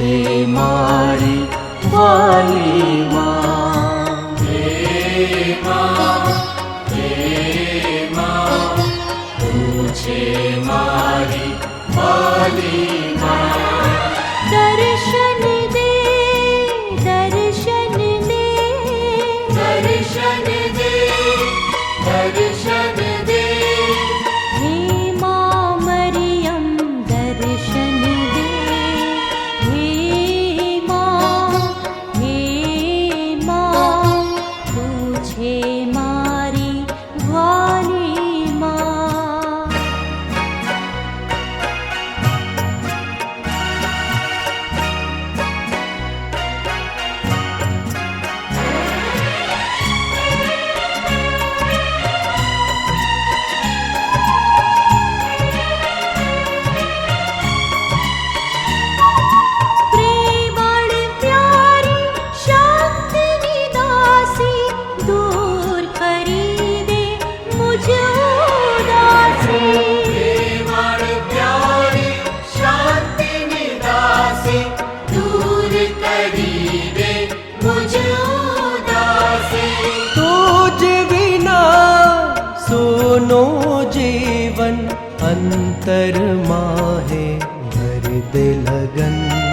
মুছে মারে বালি মা মুছে মারি বালি अंतर माहे भर दे लगन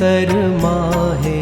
तर्माहे